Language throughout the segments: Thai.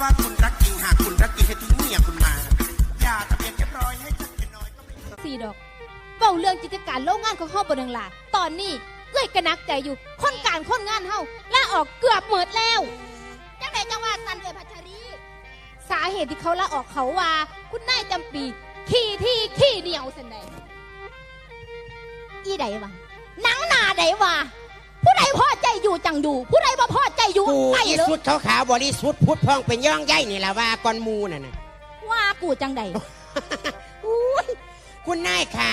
ว่าคุณรักจริงหากคุณรักจริงให้ทิ้งเมียคุณมา อย่าทะเบียนเรียบร้อยให้ชัดเป็นน้อยก็ไม่สี่ดอกเป่าเรื่องกิจการโรงงานของเฮาบ่ดังหลาตอนนี้เอ้ยกระนักใจอยู่คนการคนงานเฮาลาออกเกือบหมดแล้ว จังไดจังว่าสันเอยพัชรีสาเหตุที่เขาลาออกเขาว่า คุณนายจำปี ขี้ที่ขี้เหนียวสันใดอีใดวะหนังหนาใดวะ ผู้ใดพอใจอยู่จังอยู่ ผู้ใดบ่พอใจอยู่กูไปอีเลยสุดขาวๆบริสุทธิ์พุทธพองเป็นย่องใยนี่แหละว่าก่อนหมูน่ะนะว่ากูจังใดอุ้ยคุณนายขา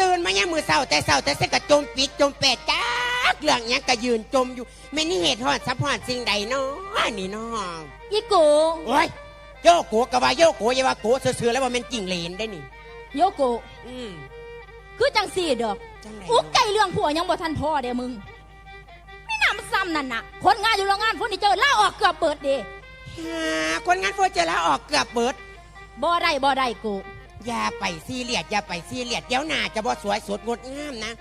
ตื่นมาเนี่ยามมือเศร้าแต่เศร้าแต่เสกะจมปิดจมแปดจ้ากเรื่องหยังกะยืนจมอยู่ไม่นี่เหตุหอดซับหอดสิ่งใดเนาะนี่เนาะอีกูโอ้ยโยโกกะว่าโยโกอย่าว่าโกเสือๆแล้วว่ามันจริงเลนได้นี่ โยโก อืมคือจังสี่ดอกจังไหนอุกใจเรื่องผัวยังบ่ทันพอเด้มึงไม่นำซ้ำนั่นน่ะ คนงานอยู่โรงงานเฟอร์นิเจอร์ลาออกเกือบเปิดเดหาคนงานโฟร์เจอแล้วออกเกือบเบิด บ่ได้บ่ได้กู อย่าไปซีเรียสอย่าไปซีเรียสเดี๋ยวหน้าจะบ่สวยสดงดงามนะ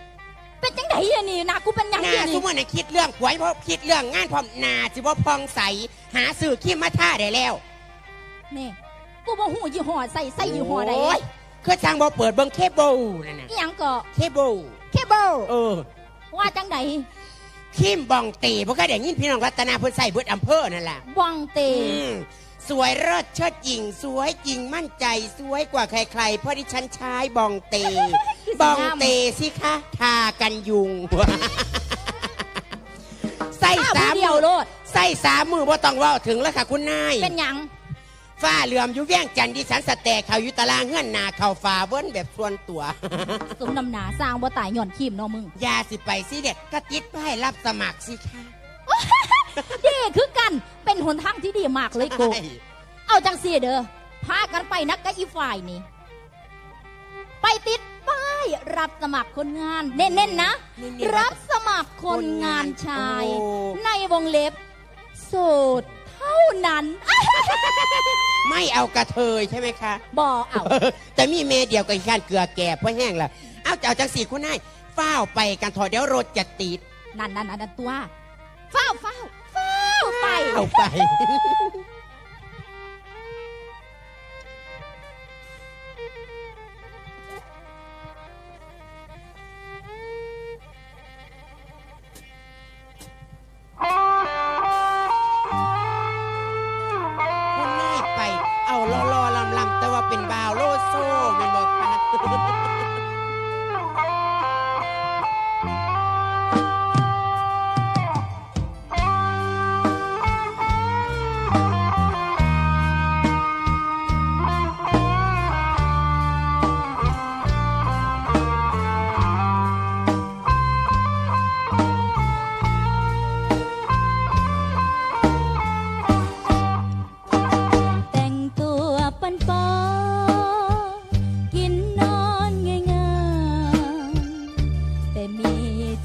เป็นจังไดอะนี่นะกูเป็นหยังหน้าเดี๋ยวสมนี่มตินะคิดเรื่องหวยเพราะคิดเรื่องงานพร้อมหน้าสิบ่พองใสหาสื่อขี้มาท่าได้แล้ว นี่กูบ่ฮู้ยี่ห้อใส่ใส่ยี่ห้อใดโยคือช่างบ่เปิดเบิ่งเคเบิลนั่นน่ะ อีหยังก็เคเบิลเคเบิลเออว่าจังได คิมบองตีบ่เคยได้ยินพี่น้องรัตนาเพิ่นใส่เบิดอำเภอนั่นล่ะบองเตอืมสวยเลิศเชิดหญิง สวยจริงมั่นใจ สวยกว่าใครๆ เพราะดิฉันใช้บองเต บองเตสิคะทากันยุง ใส่ข้าวสามผู้เดียวมือโลด ใส่สามมือว่าต้องเว่าถึงแล้วค่ะคุณนาย เป็นหยัง ฝ้าเหลื่อมอยู่แย่งจันทร์ดิฉันสแตกเขาอยู่ตารางเงื่อนหนาเขาฝ่าเบิ้นแบบส่วนตัว สมนำหนาสร้างบ่ตายหย่อนขีมเนาะมึงอยาสิไปสิเด็ดก็ติดป้ายรับสมัครสิคะดีคือกันเป็นหนทางที่ดีมากเลยกูใช่เอาจังสีเด้อพากันไปนักกับอีฝ่ายนี่ ไปติดป้ายรับสมัครคนงาน เน้นๆนะนี่ๆรับสมัครคนงานชายโอ้ในวงเล็บ โสดเท่านั้นอะ ไม่เอากระเทยใช่ไหมคะบอเอา แต่มีเมเดียวกับอีกานเกลือแก่เพราะแห้งละเอาจะเอาจังสี่คุณนายเฝ้าวไปกันถอดเดี๋ยวรถจะติดนั่นนั่นนั่นตัวเฝ้าเฝ้าเฝ้าไป เอาไปา มี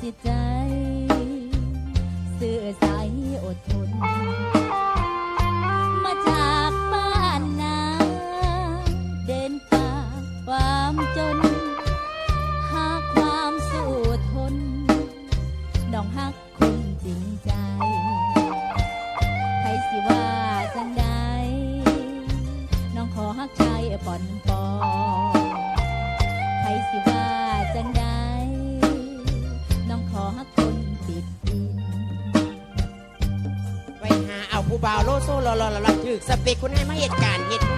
จิตใจ สื่อใสอดทน มาจากบ้านนา เดินฝ่าความจนาวโลโซ่รอรอลอรอถือสเปกคุณให้มาเหตุการณ์เหตุ